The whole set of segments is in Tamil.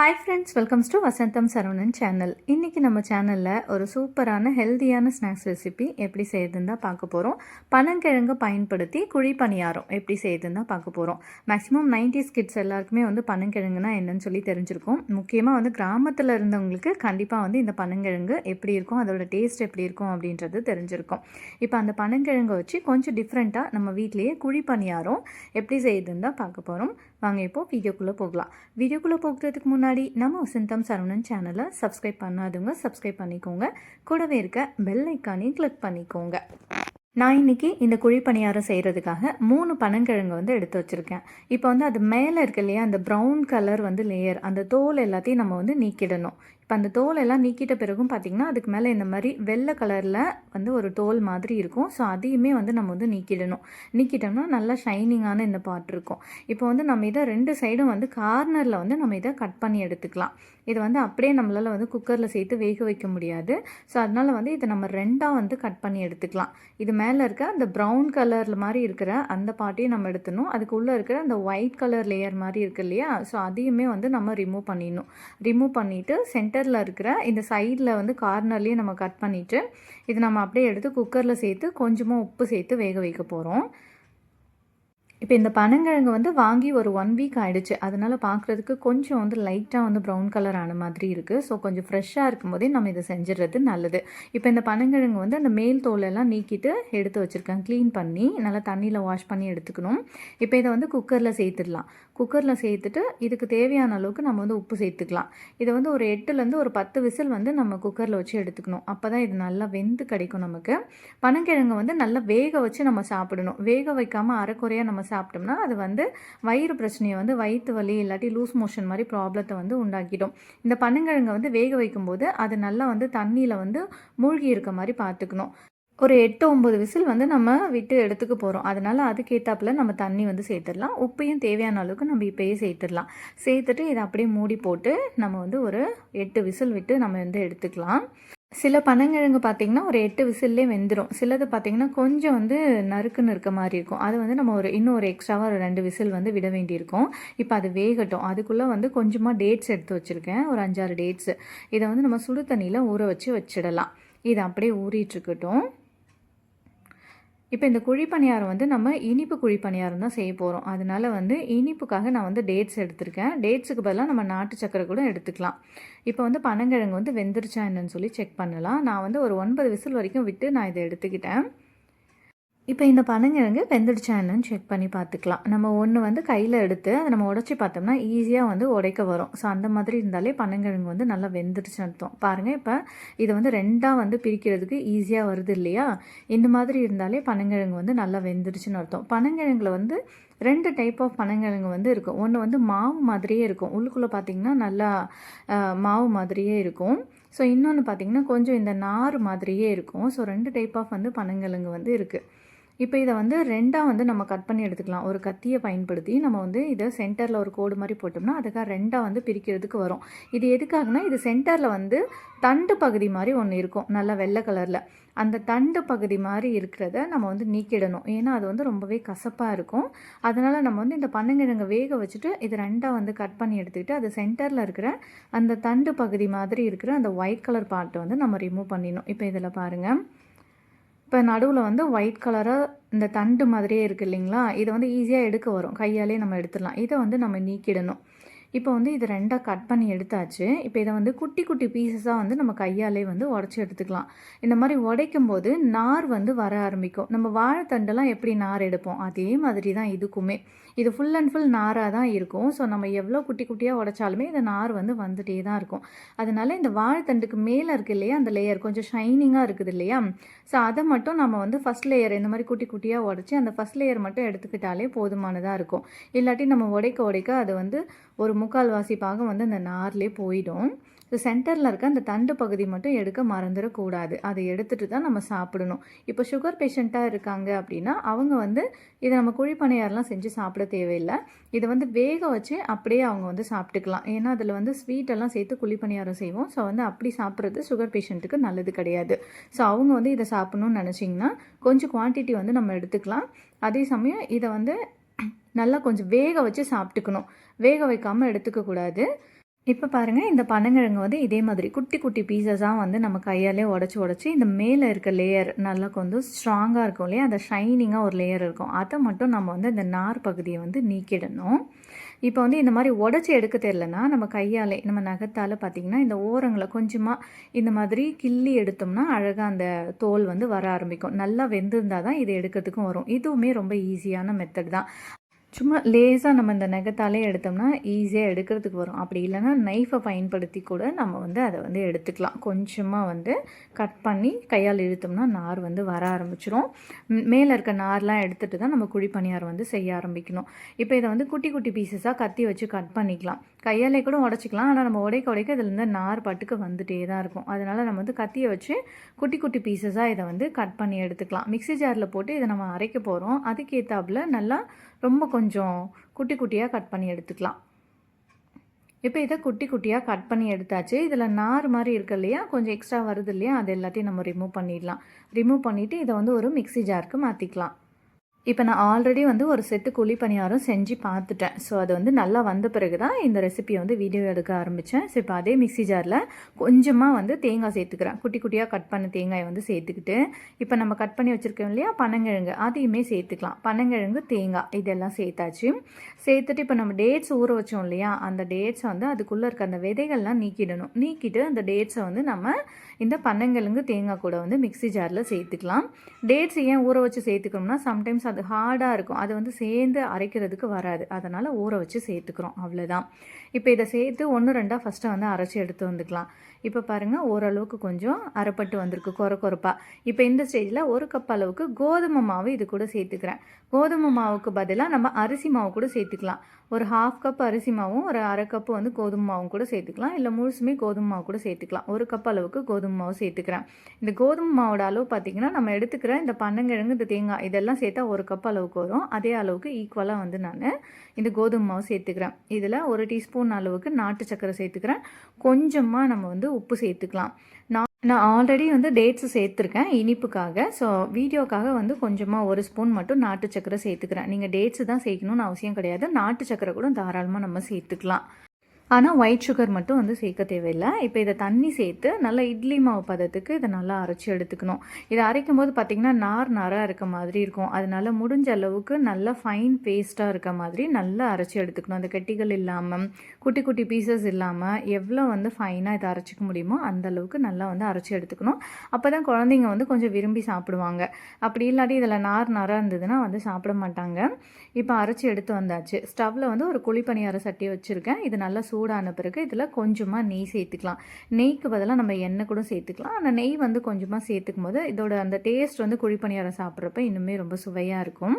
Hi friends welcomes to Vasantham Saravanan channel இன்றைக்கி நம்ம சேனலில் ஒரு சூப்பரான ஹெல்த்தியான ஸ்நாக்ஸ் ரெசிபி எப்படி செய்யுதுன்னு தான் பார்க்க போகிறோம் பனங்கிழங்கு பயன்படுத்தி குழி பணியாரம் எப்படி செய்யுதுன்னு தான் பார்க்க போகிறோம் மேக்ஸிமம் நைன்டிஸ் கிட்ஸ் எல்லாருக்குமே வந்து பனங்கிழங்குனா என்னன்னு சொல்லி தெரிஞ்சிருக்கும். முக்கியமாக வந்து கிராமத்தில் இருந்தவங்களுக்கு கண்டிப்பாக வந்து இந்த பனங்கிழங்கு எப்படி இருக்கும் அதோட டேஸ்ட் எப்படி இருக்கும் அப்படின்றது தெரிஞ்சிருக்கும். இப்போ அந்த பனங்கிழங்கை வச்சு கொஞ்சம் டிஃப்ரெண்ட்டாக நம்ம வீட்லேயே குழி பணியாரம் எப்படி செய்யுதுன்னு தான் பார்க்க போகிறோம் வாங்க இப்போ வீடியோக்குள்ளே போகலாம். வீடியோக்குள்ளே போகிறதுக்கு முன்னாடி நம்ம வசந்தம் சரவணன் சேனலை சப்ஸ்கிரைப் பண்ணாதவங்க சப்ஸ்கிரைப் பண்ணிக்கோங்க. கூடவே இருக்க பெல் ஐக்கானையும் கிளிக் பண்ணிக்கோங்க. நான் இன்னைக்கு இந்த குழி பணியாரம் செய்கிறதுக்காக மூணு பனங்கிழங்கு வந்து எடுத்து வச்சுருக்கேன். இப்போ வந்து அது மேலே இருக்கு இல்லையா அந்த ப்ரௌன் கலர் வந்து லேயர் அந்த தோல் எல்லாத்தையும் நம்ம வந்து நீக்கிடணும். இப்போ அந்த தோலெல்லாம் நீக்கிட்ட பிறகும் பார்த்திங்கன்னா அதுக்கு மேலே இந்த மாதிரி வெள்ளை கலரில் வந்து ஒரு தோல் மாதிரி இருக்கும். ஸோ அதையுமே வந்து நம்ம வந்து நீக்கிடணும். நீக்கிட்டோம்னா நல்லா ஷைனிங்கான இந்த பாட் இருக்கும். இப்போ வந்து நம்ம இதை ரெண்டு சைடும் வந்து கார்னரில் வந்து நம்ம இதை கட் பண்ணி எடுத்துக்கலாம். இதை வந்து அப்படியே நம்மளால் வந்து குக்கரில் சேர்த்து வேக வைக்க முடியாது. ஸோ அதனால் வந்து இதை நம்ம ரெண்டாக வந்து கட் பண்ணி எடுத்துக்கலாம். இது மேலே இருக்க அந்த ப்ரௌன் கலரில் மாதிரி இருக்கிற அந்த பாட்டையும் நம்ம எடுத்துணும் அதுக்கு உள்ளே இருக்கிற அந்த ஒயிட் கலர் லேயர் மாதிரி இருக்கு இல்லையா? ஸோ அதையுமே வந்து நம்ம ரிமூவ் பண்ணிடணும். ரிமூவ் பண்ணிவிட்டு சென்டரில் இருக்கிற இந்த சைடில் வந்து கார்னர்லேயே நம்ம கட் பண்ணிவிட்டு இது நம்ம அப்படியே எடுத்து குக்கரில் சேர்த்து கொஞ்சமாக உப்பு சேர்த்து வேக வைக்க போகிறோம் இப்போ இந்த பனங்கிழங்கு வந்து வாங்கி ஒரு ஒன் வீக் ஆகிடுச்சு அதனால் பார்க்குறதுக்கு கொஞ்சம் வந்து லைட்டாக வந்து ப்ரௌன் கலர் ஆன மாதிரி இருக்குது ஸோ கொஞ்சம் ஃப்ரெஷ்ஷாக இருக்கும் போதே நம்ம இதை செஞ்சிடுறது நல்லது. இப்போ இந்த பனங்கிழங்கு வந்து அந்த மேல் தோலெல்லாம் நீக்கிட்டு எடுத்து வச்சுருக்கேன். க்ளீன் பண்ணி நல்லா தண்ணியில் வாஷ் பண்ணி எடுத்துக்கணும். இப்போ இதை வந்து குக்கரில் சேர்த்துடலாம். குக்கரில் சேர்த்துட்டு இதுக்கு தேவையான அளவுக்கு நம்ம வந்து உப்பு சேர்த்துக்கலாம். இதை வந்து ஒரு எட்டுலேருந்து ஒரு பத்து விசில் வந்து நம்ம குக்கரில் வச்சு எடுத்துக்கணும். அப்போ தான் இது நல்லா வெந்து கிடைக்கும் நமக்கு. பனங்கிழங்கு வந்து நல்லா வேக வச்சு நம்ம சாப்பிடணும். வேக வைக்காமல் அரைக்குறையாக நம்ம சாப்பிட்டோம்னா அது வந்து வயிறு பிரச்சனையை வந்து வயிற்று வலி இல்லாட்டி லூஸ் மோஷன் மாதிரி ப்ராப்ளத்தை வந்து உண்டாக்கிடும். இந்த பனங்கிழங்கை வந்து வேக வைக்கும்போது அது நல்லா வந்து தண்ணியில் வந்து மூழ்கி இருக்க மாதிரி பார்த்துக்கணும். ஒரு எட்டு ஒம்பது விசில் வந்து நம்ம விட்டு எடுத்துக்க போகிறோம் அதனால் அதுக்கேற்றாப்புல நம்ம தண்ணி வந்து சேர்த்துடலாம். உப்பையும் தேவையான அளவுக்கு நம்ம இப்போயே சேர்த்துடலாம். சேர்த்துட்டு இதை அப்படியே மூடி போட்டு நம்ம வந்து ஒரு எட்டு விசில் விட்டு நம்ம வந்து எடுத்துக்கலாம். சில பனங்கிழங்கு பார்த்திங்கன்னா ஒரு எட்டு விசில்லே வெந்துடும் சிலது பார்த்திங்கன்னா கொஞ்சம் வந்து நறுக்குன்னு இருக்க மாதிரி இருக்கும். அது வந்து நம்ம ஒரு இன்னும் ஒரு எக்ஸ்ட்ராவாக ஒரு ரெண்டு விசில் வந்து விட வேண்டியிருக்கும். இப்போ அது வேகட்டும். அதுக்குள்ளே வந்து கொஞ்சமாக டேட்ஸ் எடுத்து வச்சுருக்கேன். ஒரு அஞ்சாறு டேட்ஸு. இதை வந்து நம்ம சுடு தண்ணியில் ஊற வச்சு வச்சிடலாம். இது அப்படியே ஊறிட்டுருக்கட்டும் இப்போ இந்த குழி பணியாரம் வந்து நம்ம இனிப்பு குழி பணியாரம் தான் செய்ய போகிறோம் அதனால வந்து இனிப்புக்காக நான் வந்து டேட்ஸ் எடுத்திருக்கேன். டேட்ஸுக்கு பதிலாக நம்ம நாட்டு சக்கரை கூட எடுத்துக்கலாம். இப்போ வந்து பனங்கிழங்கு வந்து வெந்துருச்சா என்னன்னு சொல்லி செக் பண்ணலாம். நான் வந்து ஒரு ஒன்பது விசில் வரைக்கும் விட்டு நான் இதை எடுத்துக்கிட்டேன். இப்போ இந்த பனங்கிழங்கு வெந்துடுச்சா என்னன்னு செக் பண்ணி பார்த்துக்கலாம். நம்ம ஒன்று வந்து கையில் எடுத்து அதை நம்ம உடச்சி பார்த்தோம்னா ஈஸியாக வந்து உடைக்க வரும். ஸோ அந்த மாதிரி இருந்தாலே பனங்கிழங்கு வந்து நல்லா வெந்துடுச்சுன்னு அர்த்தம். பாருங்கள் இப்போ இதை வந்து ரெண்டாக வந்து பிரிக்கிறதுக்கு ஈஸியாக வருது இல்லையா? இந்த மாதிரி இருந்தாலே பனங்கிழங்கு வந்து நல்லா வெந்துடுச்சுன்னு அர்த்தம். பனங்கிழங்குல வந்து ரெண்டு டைப் ஆஃப் பனங்கிழங்கு வந்து இருக்கும். ஒன்று வந்து மாவு மாதிரியே இருக்கும். உள்ளுக்குள்ளே பார்த்திங்கன்னா நல்லா மாவு மாதிரியே இருக்கும். ஸோ இன்னொன்று பார்த்திங்கன்னா கொஞ்சம் இந்த நார் மாதிரியே இருக்கும். ஸோ ரெண்டு டைப் ஆஃப் வந்து பனங்கிழங்கு வந்து இருக்குது இப்போ இதை வந்து ரெண்டாக வந்து நம்ம கட் பண்ணி எடுத்துக்கலாம். ஒரு கத்தியை பயன்படுத்தி நம்ம வந்து இதை சென்டரில் ஒரு கோடு மாதிரி போட்டோம்னா அதுக்காக ரெண்டாக வந்து பிரிக்கிறதுக்கு வரும். இது எதுக்காகனா இது சென்டரில் வந்து தண்டு பகுதி மாதிரி ஒன்று இருக்கும். நல்லா வெள்ளை கலரில் அந்த தண்டு பகுதி மாதிரி இருக்கிறத நம்ம வந்து நீக்கிடணும். ஏன்னா அது வந்து ரொம்பவே கசப்பாக இருக்கும். அதனால் நம்ம வந்து இந்த பன்னங்கிழங்க வேக வச்சுட்டு இது ரெண்டாக வந்து கட் பண்ணி எடுத்துக்கிட்டு அது சென்டரில் இருக்கிற அந்த தண்டு பகுதி மாதிரி இருக்கிற அந்த ஒயிட் கலர் பார்ட்டை வந்து நம்ம ரிமூவ் பண்ணிடணும். இப்போ இதில் பாருங்கள் இப்போ நடுவில் வந்து ஒயிட் கலராக இந்த தண்டு மாதிரியே இருக்குது இல்லைங்களா? இதை வந்து ஈஸியாக எடுக்க வரும். கையாலே நம்ம எடுத்துடலாம். இதை வந்து நம்ம நீக்கிடணும். இப்போ வந்து இது ரெண்டாக கட் பண்ணி எடுத்தாச்சு. இப்போ இதை வந்து குட்டி குட்டி பீசஸாக வந்து நம்ம கையாலே வந்து உடச்சி எடுத்துக்கலாம். இந்த மாதிரி உடைக்கும் போது நார் வந்து வர ஆரம்பிக்கும். நம்ம வாழைத்தண்டெல்லாம் எப்படி நார் எடுப்போம்? அதே மாதிரி தான் இதுக்குமே. இது ஃபுல் அண்ட் ஃபுல் நாராக தான் இருக்கும். ஸோ நம்ம எவ்வளோ குட்டி குட்டியாக உடைச்சாலுமே இந்த நார் வந்து வந்துகிட்டே தான் இருக்கும். அதனால இந்த வாழைத்தண்டுக்கு மேலே இருக்குது இல்லையா அந்த லேயர் கொஞ்சம் ஷைனிங்காக இருக்குது இல்லையா ஸோ அதை மட்டும் நம்ம வந்து ஃபஸ்ட் லேயர் இந்த மாதிரி குட்டி குட்டியாக உடச்சி அந்த ஃபஸ்ட் லேயர் மட்டும் எடுத்துக்கிட்டாலே போதுமானதாக இருக்கும். இல்லாட்டி நம்ம உடைக்க உடைக்க அது வந்து ஒரு முக்கால்வாசி பாகம் வந்து அந்த நார்லேயே போயிடும். ஸோ சென்டரில் இருக்க அந்த தண்டு பகுதி மட்டும் எடுக்க மறந்துடக்கூடாது. அதை எடுத்துகிட்டு தான் நம்ம சாப்பிடணும். இப்போ சுகர் பேஷண்ட்டாக இருக்காங்க அப்படின்னா அவங்க வந்து இதை நம்ம குழிப்பணியாரெலாம் செஞ்சு சாப்பிட தேவையில்லை. இதை வந்து வேக வச்சு அப்படியே அவங்க வந்து சாப்பிட்டுக்கலாம். ஏன்னா அதில் வந்து ஸ்வீட்டெல்லாம் சேர்த்து குழிப்பணியாரம் செய்வோம். ஸோ வந்து அப்படி சாப்பிட்றது சுகர் பேஷண்ட்டுக்கு நல்லது கிடையாது. ஸோ அவங்க வந்து இதை சாப்பிட்ணுன்னு நினச்சிங்கன்னா கொஞ்சம் குவான்டிட்டி வந்து நம்ம எடுத்துக்கலாம். அதே சமயம் இதை வந்து நல்லா கொஞ்சம் வேக வச்சு சாப்பிட்டுக்கணும். வேக வைக்காமல் எடுத்துக்கக்கூடாது இப்போ பாருங்கள் இந்த பனங்கிழங்கு வந்து இதே மாதிரி குட்டி குட்டி பீசஸாக வந்து நம்ம கையாலே உடச்சி உடச்சி இந்த மேலே இருக்க லேயர் நல்லா கொஞ்சம் ஸ்ட்ராங்காக இருக்கும் இல்லையா? அந்த ஷைனிங்காக ஒரு லேயர் இருக்கும். அதை மட்டும் நம்ம வந்து இந்த நார் பகுதியை வந்து நீக்கிடணும். இப்போ வந்து இந்த மாதிரி உடச்சி எடுக்க தெரிலனா நம்ம கையாலே நம்ம நகத்தால் பார்த்திங்கன்னா இந்த ஓரங்களை கொஞ்சமாக இந்த மாதிரி கிள்ளி எடுத்தோம்னா அழகாக அந்த தோல் வந்து வர ஆரம்பிக்கும். நல்லா வெந்திருந்தால் தான் இது எடுக்கிறதுக்கும் வரும். இதுவுமே ரொம்ப ஈஸியான மெத்தட் தான். சும்மா லேசாக நம்ம இந்த நகத்தாலே எடுத்தோம்னா ஈஸியாக எடுக்கிறதுக்கு வரும். அப்படி இல்லைன்னா நைஃபை பயன்படுத்தி கூட நம்ம வந்து அதை வந்து எடுத்துக்கலாம். கொஞ்சமாக வந்து கட் பண்ணி கையால் இழுத்தோம்னா நார் வந்து வர ஆரம்பிச்சிரும். மேலே இருக்க நார்லாம் எடுத்துகிட்டு தான் நம்ம குழி பணியாரம் வந்து செய்ய ஆரம்பிக்கணும். இப்போ இதை வந்து குட்டி குட்டி பீசஸாக கத்தி வச்சு கட் பண்ணிக்கலாம். கையாலே கூட உடச்சிக்கலாம். ஆனால் நம்ம உடைக்க உடைக்க இதுலேருந்து நார் பட்டுக்கு வந்துகிட்டே தான் இருக்கும். அதனால் நம்ம வந்து கத்தியை வச்சு குட்டி குட்டி பீசஸாக இதை வந்து கட் பண்ணி எடுத்துக்கலாம். மிக்சி ஜாரில் போட்டு இதை நம்ம அரைக்க போகிறோம் அதுக்கேற்றாப்புல நல்லா ரொம்ப கொஞ்சம் குட்டி குட்டியாக கட் பண்ணி எடுத்துக்கலாம். இப்போ இதை குட்டி குட்டியாக கட் பண்ணி எடுத்தாச்சு. இதில் நார் மாதிரி இருக்கு இல்லையா? கொஞ்சம் எக்ஸ்ட்ரா வருது இல்லையா? அது எல்லாத்தையும் நம்ம ரிமூவ் பண்ணிடலாம். ரிமூவ் பண்ணிவிட்டு இதை வந்து ஒரு மிக்சி ஜாருக்கு மாற்றிக்கலாம் இப்போ நான் ஆல்ரெடி வந்து ஒரு செட்டு குழி பணியாரம் செஞ்சு பார்த்துட்டேன். ஸோ அது வந்து நல்லா வந்த பிறகு தான் இந்த ரெசிபியை வந்து வீடியோ எடுக்க ஆரம்பித்தேன் ஸோ இப்போ அதே மிக்சி ஜாரில் கொஞ்சமாக வந்து தேங்காய் சேர்த்துக்கிறேன். குட்டி குட்டியாக கட் பண்ண தேங்காயை வந்து சேர்த்துக்கிட்டு இப்போ நம்ம கட் பண்ணி வச்சுருக்கோம் இல்லையா? பனங்கிழங்கு. அதையுமே சேர்த்துக்கலாம். பனங்கிழங்கு தேங்காய் இதெல்லாம் சேர்த்தாச்சு. சேர்த்துட்டு இப்போ நம்ம டேட்ஸ் ஊற வச்சோம் இல்லையா? அந்த டேட்ஸை வந்து அதுக்குள்ளே இருக்க அந்த விதைகள்லாம் நீக்கிடணும். நீக்கிட்டு அந்த டேட்ஸை வந்து நம்ம இந்த பனங்கிழங்கு தேங்காய் கூட வந்து மிக்சி ஜாரில் சேர்த்துக்கலாம். டேட்ஸ் ஏன் ஊற வச்சு சேர்த்துக்கணும்னா சம்டைம்ஸ் அது ஹார்டாக இருக்கும். அது வந்து சேர்ந்து அரைக்கிறதுக்கு வராது. அதனால் ஊற வச்சு சேர்த்துக்கிறோம். அவ்வளோதான் இப்போ இதை சேர்த்து ஒன்று ரெண்டாக ஃபஸ்ட்டு வந்து அரைச்சி எடுத்து வந்துக்கலாம். இப்போ பாருங்கள் ஓரளவுக்கு கொஞ்சம் அரைப்பட்டு வந்திருக்கு குறை குறைப்பாக இப்போ இந்த ஸ்டேஜில் ஒரு கப் அளவுக்கு கோதுமை மாவு இது கூட சேர்த்துக்கிறேன். கோதுமை மாவுக்கு பதிலாக நம்ம அரிசி மாவு கூட சேர்த்துக்கலாம். ஒரு ஹாஃப் கப் அரிசி மாவும் ஒரு அரை கப்பு வந்து கோதுமை மாவும் கூட சேர்த்துக்கலாம். இல்லை முழுசுமே கோதுமை மாவு கூட சேர்த்துக்கலாம். ஒரு கப் அளவுக்கு கோதுமை மாவு சேர்த்துக்கிறேன். இந்த கோதுமை மாவோட அளவு பார்த்திங்கன்னா நம்ம எடுத்துக்கிற இந்த பன்னங்கிழங்கு இந்த தேங்காய் இதெல்லாம் சேர்த்தா ஒரு கப் அளவுக்கு வரும். அதே அளவுக்கு ஈக்குவலாக வந்து நான் இந்த கோதுமை மாவு சேர்த்துக்கிறேன். இதில் ஒரு டீஸ்பூன் அளவுக்கு நாட்டு சக்கரை சேர்த்துக்கிறேன். கொஞ்சமாக நம்ம வந்து உப்பு சேர்த்துக்கலாம். நான் நான் ஆல்ரெடி வந்து டேட்ஸு சேர்த்துருக்கேன் இனிப்புக்காக. ஸோ வீடியோக்காக வந்து கொஞ்சமாக ஒரு ஸ்பூன் மட்டும் நாட்டு சக்கரை சேர்த்துக்கிறேன். நீங்கள் டேட்ஸு தான் சேர்க்கணும்னு அவசியம் கிடையாது. நாட்டு சக்கரை கூட தாராளமாக நம்ம சேர்த்துக்கலாம். ஆனால் ஒயிட் சுகர் மட்டும் வந்து சேர்க்க தேவையில்லை. இப்போ இதை தண்ணி சேர்த்து நல்லா இட்லி மாவு பதத்துக்கு இதை நல்லா அரைச்சி எடுத்துக்கணும். இதை அரைக்கும் போது பார்த்திங்கன்னா நார் நாராக இருக்க மாதிரி இருக்கும். அதனால் முடிஞ்ச அளவுக்கு நல்லா ஃபைன் பேஸ்ட்டாக இருக்க மாதிரி நல்லா அரைச்சி எடுத்துக்கணும். அந்த கெட்டிகள் இல்லாமல் குட்டி குட்டி பீசஸ் இல்லாமல் எவ்வளோ வந்து ஃபைனாக இதை அரைச்சிக்க முடியுமோ அந்த அளவுக்கு நல்லா வந்து அரைச்சி எடுத்துக்கணும். அப்போ தான் குழந்தைங்க வந்து கொஞ்சம் விரும்பி சாப்பிடுவாங்க. அப்படி இல்லாட்டி இதில் நார் நாராக இருந்ததுன்னா வந்து சாப்பிட மாட்டாங்க. இப்போ அரைச்சி எடுத்து வந்தாச்சு. ஸ்டவ்வில் வந்து ஒரு குழிப்பணியார சட்டியை வச்சுருக்கேன். இது நல்லா சூடான பிறகு இதில் கொஞ்சமாக நெய் சேர்த்துக்கலாம். நெய்க்கு பதிலாக நம்ம எண்ணெய் கூட சேர்த்துக்கலாம். ஆனால் நெய் வந்து கொஞ்சமாக சேர்த்துக்கும் போது இதோட அந்த டேஸ்ட் வந்து குழிப்பணியாரம் சாப்பிட்றப்ப இன்னுமே ரொம்ப சுவையாக இருக்கும்.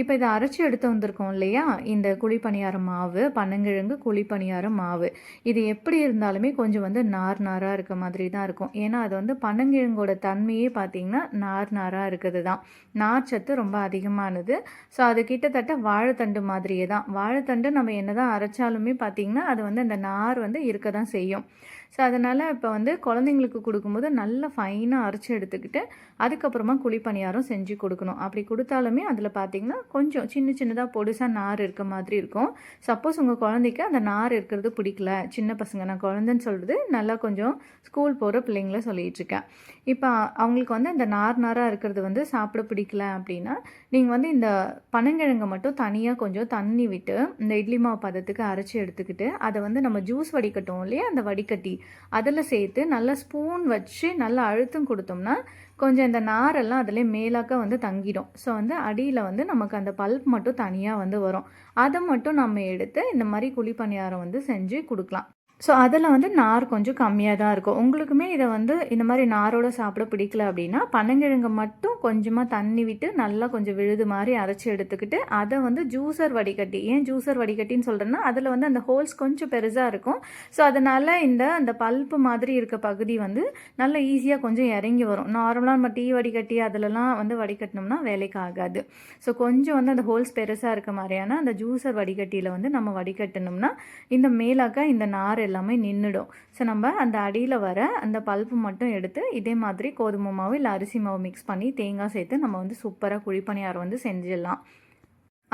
இப்போ இதை அரைச்சி எடுத்து வந்திருக்கோம் இல்லையா? இந்த குழிப்பணியார மாவு பனங்கிழங்கு குழிப்பணியார மாவு. இது எப்படி இருந்தாலுமே கொஞ்சம் வந்து நார் நாராக இருக்க மாதிரி தான் இருக்கும். ஏன்னா அது வந்து பனங்கிழங்கோட தன்மையே பார்த்திங்கன்னா நார் நாராக இருக்குது தான் நார் சத்து ரொம்ப அதிகமானது. ஸோ அது கிட்டத்தட்ட வாழைத்தண்டு மாதிரியே தான். வாழைத்தண்டு நம்ம என்ன தான் அரைச்சாலுமே பார்த்திங்கன்னா அது வந்து அந்த நார் வந்து இருக்க தான் செய்யும். ஸோ அதனால் இப்போ வந்து குழந்தைங்களுக்கு கொடுக்கும்போது நல்லா ஃபைனாக அரைச்சி எடுத்துக்கிட்டு அதுக்கப்புறமா குழிப்பணியாரம் செஞ்சு கொடுக்கணும். அப்படி கொடுத்தாலுமே அதில் பார்த்திங்கன்னா கொஞ்சம் சின்ன சின்னதாக பொடுசாக நார் இருக்க மாதிரி இருக்கும். சப்போஸ் உங்கள் குழந்தைக்கு அந்த நார் இருக்கிறது பிடிக்கல. சின்ன பசங்க நான் குழந்தைன்னு சொல்கிறது நல்லா கொஞ்சம் ஸ்கூல் போகிற பிள்ளைங்கள சொல்லிகிட்ருக்கேன் இப்போ அவங்களுக்கு வந்து அந்த நார் நாராக இருக்கிறது வந்து சாப்பிட பிடிக்கல அப்படின்னா நீங்கள் வந்து இந்த பனங்கிழங்கை மட்டும் தனியாக கொஞ்சம் தண்ணி விட்டு இந்த இட்லி மாவு பதத்துக்கு அரைச்சி எடுத்துக்கிட்டு அதை வந்து நம்ம ஜூஸ் வடிகட்டும் இல்லையா? அந்த வடிகட்டி அதில் சேர்த்து நல்லா ஸ்பூன் வச்சு நல்லா அழுத்தம் கொடுத்தோம்னா கொஞ்சம் இந்த நாரெல்லாம் அதில் மேலாக்க வந்து தங்கிடும். ஸோ வந்து அடியில் வந்து நமக்கு அந்த பல்ப் மட்டும் தனியாக வந்து வரும். அதை மட்டும் நம்ம எடுத்து இந்த மாதிரி குழி பணியாரம் வந்து செஞ்சு கொடுக்கலாம். ஸோ அதில் வந்து நார் கொஞ்சம் கம்மியாக தான் இருக்கும். உங்களுக்குமே இதை வந்து இந்த மாதிரி நாரோட சாப்பிட பிடிக்கல அப்படின்னா பனங்கிழங்கு மட்டும் கொஞ்சமாக தண்ணி விட்டு நல்லா கொஞ்சம் விழுது மாதிரி அரைச்சி எடுத்துக்கிட்டு அதை வந்து ஜூஸர் வடிகட்டி ஏன் ஜூஸர் வடிகட்டின்னு சொல்கிறேன்னா அதில் வந்து அந்த ஹோல்ஸ் கொஞ்சம் பெருசாக இருக்கும். ஸோ அதனால் இந்த அந்த பல்ப்பு மாதிரி இருக்க பகுதி வந்து நல்லா ஈஸியாக கொஞ்சம் இறங்கி வரும். நார்மலாக நம்ம டீ வடிகட்டி அதிலலாம் வந்து வடிகட்டினோம்னா வேலைக்கு ஆகாது. ஸோ கொஞ்சம் வந்து அந்த ஹோல்ஸ் பெருசாக இருக்க மாதிரியான அந்த ஜூஸர் வடிகட்டியில் வந்து நம்ம வடிகட்டினோம்னா இந்த மேலாக்க இந்த நார் எல்லாம் எல்லாமே நின்றுடும் ஸோ நம்ம அந்த அடியில் வர அந்த பல்ப்பு மட்டும் எடுத்து இதே மாதிரி கோதுமை மாவு இல்லை அரிசி மாவு மிக்ஸ் பண்ணி தேங்காய் சேர்த்து நம்ம வந்து சூப்பராக குழிப்பணியாரம் வந்து செஞ்சிடலாம்.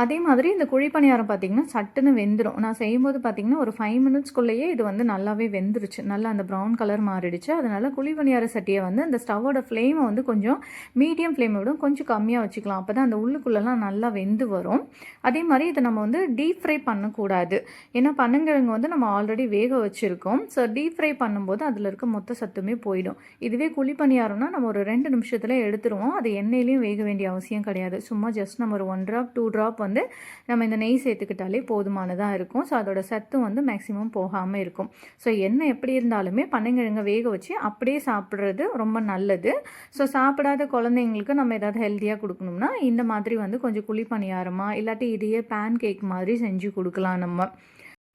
அதே மாதிரி இந்த குழி பணியாரம் பார்த்தீங்கன்னா சட்டுன்னு வெந்துடும் நான் செய்யும்போது பார்த்தீங்கன்னா ஒரு ஃபைவ் மினிட்ஸ்க்குள்ளேயே இது வந்து நல்லாவே வெந்துருச்சு. நல்லா அந்த ப்ரௌன் கலர் மாறிடுச்சு. அதனால் குழி பணியார சட்டியை வந்து அந்த ஸ்டவ்வோட ஃப்ளேமை வந்து கொஞ்சம் மீடியம் ஃப்ளேமை விட கொஞ்சம் கம்மியாக வச்சுக்கலாம். அப்போ தான் அந்த உள்ளுக்குள்ளெல்லாம் நல்லா வெந்து வரும். அதே மாதிரி இதை நம்ம வந்து டீப் ஃப்ரை பண்ணக்கூடாது. ஏன்னா பனங்கிழங்கு வந்து நம்ம ஆல்ரெடி வேக வச்சுருக்கோம். ஸோ டீப் ஃப்ரை பண்ணும்போது அதில் இருக்க மொத்த சத்துமே போயிடும். இதுவே குழி பணியாரம்னா நம்ம ஒரு ரெண்டு நிமிஷத்தில் எடுத்துருவோம். அது எண்ணெயிலையும் வேக வேண்டிய அவசியம் கிடையாது. சும்மா ஜஸ்ட் நம்ம ஒரு ஒன் ட்ராப் டூ ட்ராப் வந்து வந்து நம்ம இந்த நெய் சேர்த்துக்கிட்டாலே போதுமானதாக இருக்கும். ஸோ அதோட சத்தும் வந்து மேக்ஸிமம் போகாமல் இருக்கும். ஸோ எண்ணெய் எப்படி இருந்தாலுமே பனங்கிழங்க வேக வச்சு அப்படியே சாப்பிட்றது ரொம்ப நல்லது. ஸோ சாப்பிடாத குழந்தைங்களுக்கு நம்ம ஏதாவது ஹெல்த்தியாக கொடுக்கணும்னா இந்த மாதிரி வந்து கொஞ்சம் குழி பணியாரமாக இல்லாட்டி இதையே பேன் கேக் மாதிரி செஞ்சு கொடுக்கலாம் நம்ம.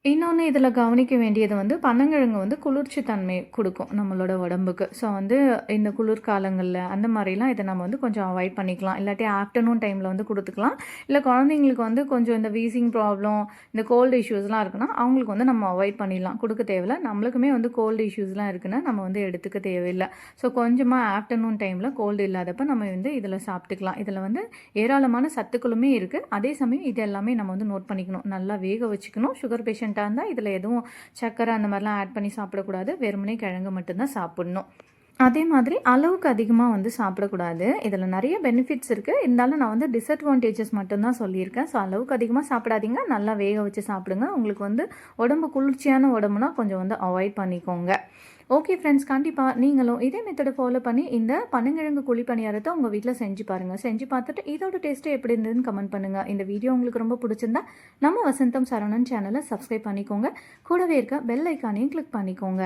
இன்னொன்று இதில் கவனிக்க வேண்டியது வந்து பனங்கிழங்கு வந்து குளிர்ச்சி தன்மை கொடுக்கும் நம்மளோட உடம்புக்கு. ஸோ வந்து இந்த குளிர்காலங்களில் அந்த மாதிரிலாம் இதை நம்ம வந்து கொஞ்சம் அவாய்ட் பண்ணிக்கலாம். இல்லாட்டி ஆஃப்டர்நூன் டைமில் வந்து கொடுத்துக்கலாம். இல்லை குழந்தைங்களுக்கு வந்து கொஞ்சம் இந்த வீசிங் ப்ராப்ளம் இந்த கோல்டு இஷ்யூஸ்லாம் இருக்குன்னா அவங்களுக்கு வந்து நம்ம அவாய்ட் பண்ணிடலாம். கொடுக்க தேவையில்ல. நம்மளுக்குமே வந்து கோல்டு இஷ்யூஸ்லாம் இருக்குன்னா நம்ம வந்து எடுத்துக்க தேவையில்லை. ஸோ கொஞ்சமாக ஆஃப்டர்நூன் டைமில் கோல்டு இல்லாதப்ப நம்ம வந்து இதில் சாப்பிட்டுக்கலாம். இதில் வந்து ஏராளமான சத்துக்களுமே இருக்குது அதே சமயம் இது எல்லாமே நம்ம வந்து நோட் பண்ணிக்கணும். நல்லா வேக வச்சுக்கணும். சுகர் பேஷண்ட் பேஷண்ட்டாக இருந்தால் இதில் எதுவும் சர்க்கரை அந்த மாதிரிலாம் ஆட் பண்ணி சாப்பிடக்கூடாது. வெறுமனே கிழங்கு மட்டும்தான் சாப்பிட்ணும். அதே மாதிரி அளவுக்கு அதிகமாக வந்து சாப்பிடக்கூடாது. இதில் நிறைய பெனிஃபிட்ஸ் இருக்குது இருந்தாலும் நான் வந்து டிஸ்அட்வான்டேஜஸ் மட்டும்தான் சொல்லியிருக்கேன். ஸோ அளவுக்கு அதிகமாக சாப்பிடாதீங்க. நல்லா வேக வச்சு சாப்பிடுங்க. உங்களுக்கு வந்து உடம்பு குளிர்ச்சியான உடம்புனா கொஞ்சம் வந்து அவாய்ட் பண்ணிக்கோங்க. ஓகே ஃப்ரெண்ட்ஸ் கண்டிப்பாக நீங்களும் இதே மெத்தடை ஃபாலோ பண்ணி இந்த பனங்கிழங்கு குழி பணியாரத்தை உங்கள் வீட்டில் செஞ்சு பாருங்கள் செஞ்சு பார்த்துட்டு இதோட டேஸ்ட்டு எப்படி இருந்ததுன்னு கமெண்ட் பண்ணுங்கள் இந்த வீடியோ உங்களுக்கு ரொம்ப பிடிச்சிருந்தா நம்ம வசந்தம் சரவணன் சேனலை சப்ஸ்கிரைப் பண்ணிக்கோங்க. கூடவே இருக்க பெல் ஐக்கானையும் கிளிக் பண்ணிக்கோங்க.